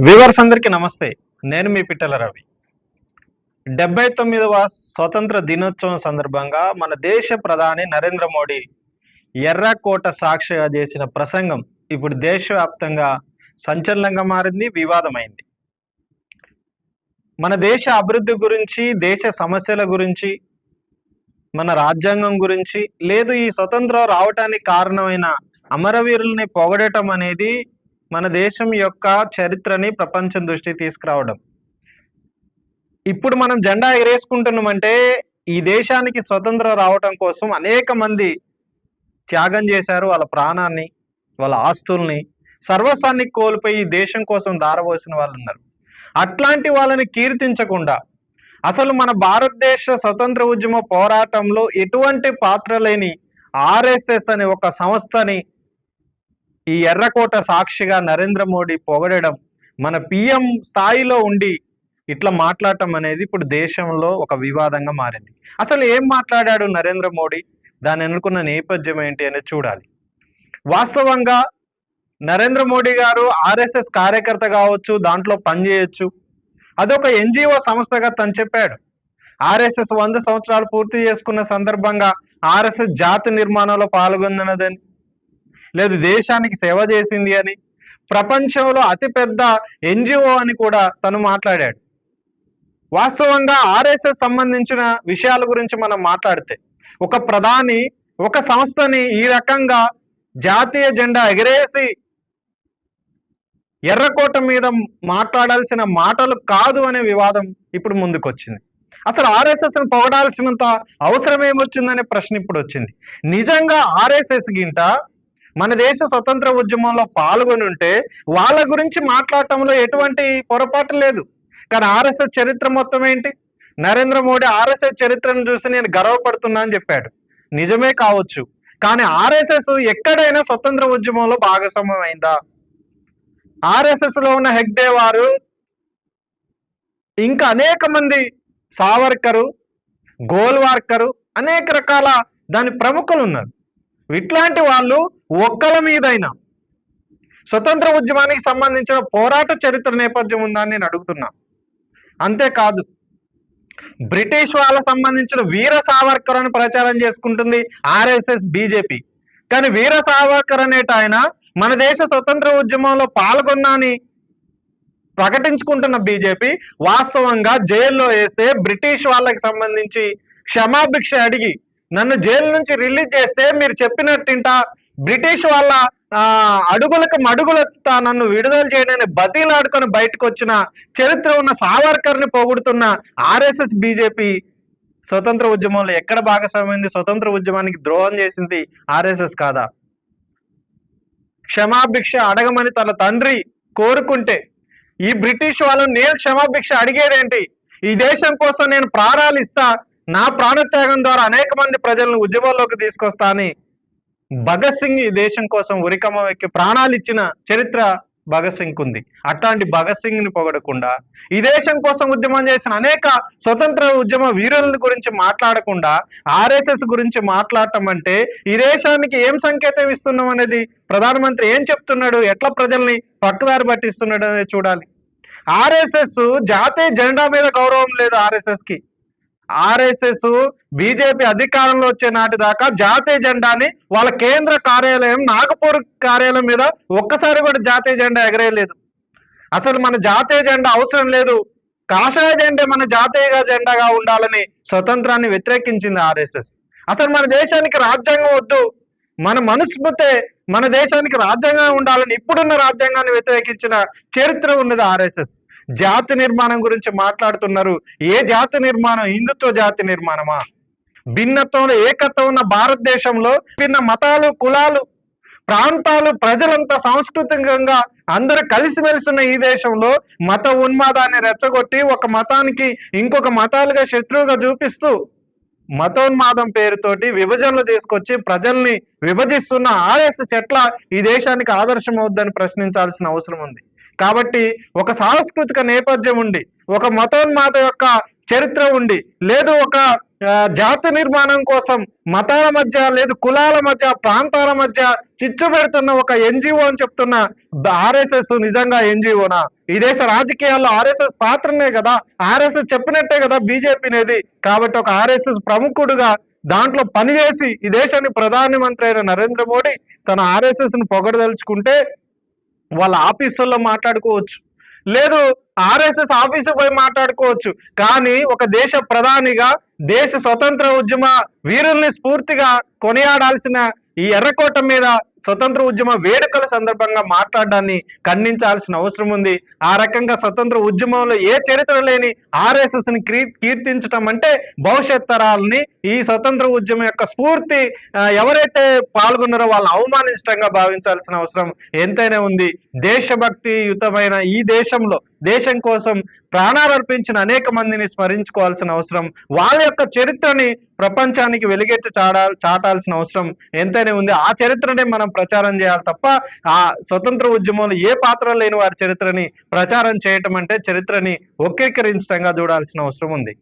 Viewers అందరికీ నమస్తే. నేను మీ పిట్టల రవి. డెబ్బై తొమ్మిదవ స్వతంత్ర దినోత్సవం సందర్భంగా మన దేశ ప్రధాని నరేంద్ర మోడీ ఎర్రకోట సాక్షిగా చేసిన ప్రసంగం ఇప్పుడు దేశవ్యాప్తంగా సంచలనంగా మారింది వివాదమైంది. మన దేశ అభివృద్ధి గురించి దేశ సమస్యల గురించి మన రాజ్యాంగం గురించి లేదు ఈ స్వతంత్రం రావటానికి కారణమైన అమరవీరుల్ని పొగడటం అనేది మన దేశం యొక్క చరిత్రని ప్రపంచం దృష్టికి తీసుకురావడం. ఇప్పుడు మనం జెండా ఎగరేసుకుంటున్నామంటే ఈ దేశానికి స్వతంత్రం రావటం కోసం అనేక మంది త్యాగం చేశారు వాళ్ళ ప్రాణాన్ని వాళ్ళ ఆస్తుల్ని. సర్వస్వాన్ని కోల్పోయి ఈ దేశం కోసం దారబోసిన వాళ్ళు ఉన్నారు. అట్లాంటి వాళ్ళని కీర్తించకుండా అసలు మన భారతదేశ స్వతంత్ర ఉద్యమ పోరాటంలో ఎటువంటి పాత్ర లేని ఆర్ఎస్ఎస్ అనే ఒక సంస్థని ఈ ఎర్రకోట సాక్షిగా నరేంద్ర మోడీ పొగడడం మన పిఎం స్థాయిలో ఉండి ఇట్లా మాట్లాడటం అనేది ఇప్పుడు దేశంలో ఒక వివాదంగా మారింది. అసలు ఏం మాట్లాడాడు నరేంద్ర మోడీ? దాని అనుకున్న నేపథ్యం ఏంటి అనేది చూడాలి. వాస్తవంగా నరేంద్ర మోడీ గారు ఆర్ఎస్ఎస్ కార్యకర్త కావచ్చు దాంట్లో పనిచేయొచ్చు. అదొక ఎన్జిఓ సంస్థగా తను చెప్పాడు. ఆర్ఎస్ఎస్ వంద సంవత్సరాలు పూర్తి చేసుకున్న సందర్భంగా ఆర్ఎస్ఎస్ జాతి నిర్మాణంలో పాల్గొన్నదని లేదు దేశానికి సేవ చేసింది అని ప్రపంచంలో అతిపెద్ద ఎన్జిఓ అని కూడా తను మాట్లాడాడు. వాస్తవంగా ఆర్ఎస్ఎస్ సంబంధించిన విషయాల గురించి మనం మాట్లాడితే ఒక ప్రధాని ఒక సంస్థని ఈ రకంగా జాతీయ జెండా ఎగరేసి ఎర్రకోట మీద మాట్లాడాల్సిన మాటలు కాదు అనే వివాదం ఇప్పుడు ముందుకొచ్చింది. అసలు ఆర్ఎస్ఎస్ను పొగడాల్సినంత అవసరం ఏమొచ్చిందనే ప్రశ్న ఇప్పుడు వచ్చింది నిజంగా ఆర్ఎస్ఎస్ గింట మన దేశ స్వతంత్ర ఉద్యమంలో పాల్గొని ఉంటే వాళ్ళ గురించి మాట్లాడటంలో ఎటువంటి పొరపాటు లేదు. కానీ ఆర్ఎస్ఎస్ చరిత్ర మొత్తం ఏంటి? నరేంద్ర మోడీ ఆర్ఎస్ఎస్ చరిత్రను చూసి నేను గర్వపడుతున్నా అని చెప్పాడు. నిజమే కావచ్చు. కానీ ఆర్ఎస్ఎస్ ఎక్కడైనా స్వతంత్ర ఉద్యమంలో భాగస్వామ్యం అయిందా ఆర్ఎస్ఎస్లో ఉన్న హెగ్డే వారు ఇంకా అనేక మంది సావర్కరు గోల్వార్కరు అనేక రకాల దాని ప్రముఖులు ఉన్నారు ఇట్లాంటి వాళ్ళు ఒక్కల మీదైనా స్వతంత్ర ఉద్యమానికి సంబంధించిన పోరాట చరిత్ర నేపథ్యం ఉందా నేను అడుగుతున్నా. అంతేకాదు బ్రిటిష్ వాళ్ళ సంబంధించిన వీర సావర్కర్ అని ప్రచారం చేసుకుంటుంది ఆర్ఎస్ఎస్ బీజేపీ. కానీ వీర సావర్కర్ అనేట ఆయన మన దేశ స్వతంత్ర ఉద్యమంలో పాల్గొన్నా అని ప్రకటించుకుంటున్న బీజేపీ వాస్తవంగా జైల్లో వేస్తే బ్రిటిష్ వాళ్ళకి సంబంధించి క్షమాభిక్ష అడిగి నన్ను జైలు నుంచి రిలీజ్ చేస్తే మీరు చెప్పినట్టింట బ్రిటిష్ వాళ్ళ ఆ, అడుగులకు మడుగులెత్తుతా నన్ను విడుదల చేయడానికి బతిలాడుకొని బయటకు వచ్చిన చరిత్ర ఉన్న సావర్కర్ని పోగొడుతున్న ఆర్ఎస్ఎస్ బీజేపీ స్వతంత్ర ఉద్యమంలో ఎక్కడ భాగస్వామ్యంది స్వతంత్ర ఉద్యమానికి ద్రోహం చేసింది ఆర్ఎస్ఎస్ కాదా? క్షమాభిక్ష అడగమని తన తండ్రి కోరుకుంటే ఈ బ్రిటిష్ వాళ్ళు నేను క్షమాభిక్ష అడిగేదేంటి? ఈ దేశం కోసం నేను ప్రాణాలు ఇస్తా నా ప్రాణత్యాగం ద్వారా అనేక మంది ప్రజలను ఉద్యమంలోకి తీసుకొస్తా అని భగత్ సింగ్ ఈ దేశం కోసం ఉరికమ్మ ఎక్కి ప్రాణాలు ఇచ్చిన చరిత్ర భగత్ సింగ్ ఉంది అట్లాంటి భగత్ సింగ్ని పొగడకుండా ఈ దేశం కోసం ఉద్యమం చేసిన అనేక స్వతంత్ర ఉద్యమ వీరుల గురించి మాట్లాడకుండా ఆర్ఎస్ఎస్ గురించి మాట్లాడటం అంటే ఈ దేశానికి ఏం సంకేతం ఇస్తున్నాం అనేది ప్రధానమంత్రి ఏం చెప్తున్నాడు ఎట్లా ప్రజల్ని పక్కదారి పట్టిస్తున్నాడు అనేది చూడాలి. ఆర్ఎస్ఎస్ జాతీయ జెండా మీద గౌరవం లేదు ఆర్ఎస్ఎస్కి ఆర్ఎస్ఎస్ బీజేపీ అధికారంలో వచ్చే నాటి దాకా జాతీయ జెండాని వాళ్ళ కేంద్ర కార్యాలయం నాగపూర్ కార్యాలయం మీద ఒక్కసారి కూడా జాతీయ జెండా ఎగరేయలేదు. అసలు మన జాతీయ జెండా అవసరం లేదు. కాషాయ జెండా మన జాతీయ జెండాగా ఉండాలని స్వతంత్రాన్ని వ్యతిరేకించింది ఆర్ఎస్ఎస్. అసలు మన దేశానికి రాజ్యాంగం వద్దు. మన మనస్ఫూర్తే మన దేశానికి రాజ్యాంగం ఉండాలని ఇప్పుడున్న రాజ్యాంగాన్ని వ్యతిరేకించిన చరిత్ర ఉన్నది ఆర్ఎస్ఎస్. జాతి నిర్మాణం గురించి మాట్లాడుతున్నారు. ఏ జాతి నిర్మాణం? హిందుత్వ జాతి నిర్మాణమా? భిన్నత్వంలో ఏకత్వం ఉన్న భారతదేశంలో భిన్న మతాలు కులాలు ప్రాంతాలు ప్రజలంతా సాంస్కృతికంగా అందరూ కలిసిమెలిసి ఉన్న ఈ దేశంలో మత ఉన్మాదాన్ని రెచ్చగొట్టి ఒక మతానికి ఇంకొక మతాలుగా శత్రువుగా చూపిస్తూ మతోన్మాదం పేరుతోటి విభజనలు తీసుకొచ్చి ప్రజల్ని విభజిస్తున్న ఆర్ఎస్ చెట్ల ఈ దేశానికి ఆదర్శం అవుద్దని ప్రశ్నించాల్సిన అవసరం ఉంది. కాబట్టి ఒక సాంస్కృతిక నేపథ్యం ఉండి ఒక మతోన్మాత యొక్క చరిత్ర ఉండి లేదు ఒక జాతి నిర్మాణం కోసం మతాల మధ్య లేదు కులాల మధ్య ప్రాంతాల మధ్య చిచ్చు పెడుతున్న ఒక ఎన్జిఓ అని చెప్తున్న ఆర్ఎస్ఎస్ నిజంగా ఎన్జిఓనా? ఈ దేశ రాజకీయాల్లో ఆర్ఎస్ఎస్ పాత్రనే కదా ఆర్ఎస్ఎస్ చెప్పినట్టే కదా బీజేపీ అనేది కాబట్టి ఒక ఆర్ఎస్ఎస్ ప్రముఖుడుగా దాంట్లో పనిచేసి ఈ దేశాన్ని ప్రధానమంత్రి అయిన నరేంద్ర మోడీ తన ఆర్ఎస్ఎస్ను పొగడదలుచుకుంటే వాళ్ళ ఆఫీసుల్లో మాట్లాడుకోవచ్చు. లేదు ఆర్ఎస్ఎస్ ఆఫీసు పోయి మాట్లాడుకోవచ్చు. కానీ ఒక దేశ ప్రధానిగా దేశ స్వతంత్ర ఉద్యమ వీరుల్ని స్ఫూర్తిగా కొనియాడాల్సిన ఈ ఎర్రకోట మీద స్వతంత్ర ఉద్యమ వేడుకల సందర్భంగా మాట్లాడడాన్ని ఖండించాల్సిన అవసరం ఉంది. ఆ రకంగా స్వతంత్ర ఉద్యమంలో ఏ చరిత్ర లేని ఆర్ఎస్ఎస్ని కీ- కీర్తించడం అంటే భవిష్యత్ తరాలని ఈ స్వతంత్ర ఉద్యమం యొక్క స్ఫూర్తి ఎవరైతే పాల్గొన్నారో వాళ్ళని అవమానించడంగా భావించాల్సిన అవసరం ఎంతైనా ఉంది. దేశభక్తి యుతమైన ఈ దేశంలో దేశం కోసం ప్రాణాలు అర్పించిన అనేక మందిని స్మరించుకోవాల్సిన అవసరం వాళ్ళ యొక్క చరిత్రని ప్రపంచానికి వెలుగెత్తి చాడా చాటాల్సిన అవసరం ఎంతైనా ఉంది. ఆ చరిత్రనే మనం ప్రచారం చేయాలి తప్ప ఆ స్వతంత్ర ఉద్యమంలో ఏ పాత్ర లేని వారి చరిత్రని ప్రచారం చేయటం అంటే చరిత్రని వక్రీకరించడంగా చూడాల్సిన అవసరం ఉంది.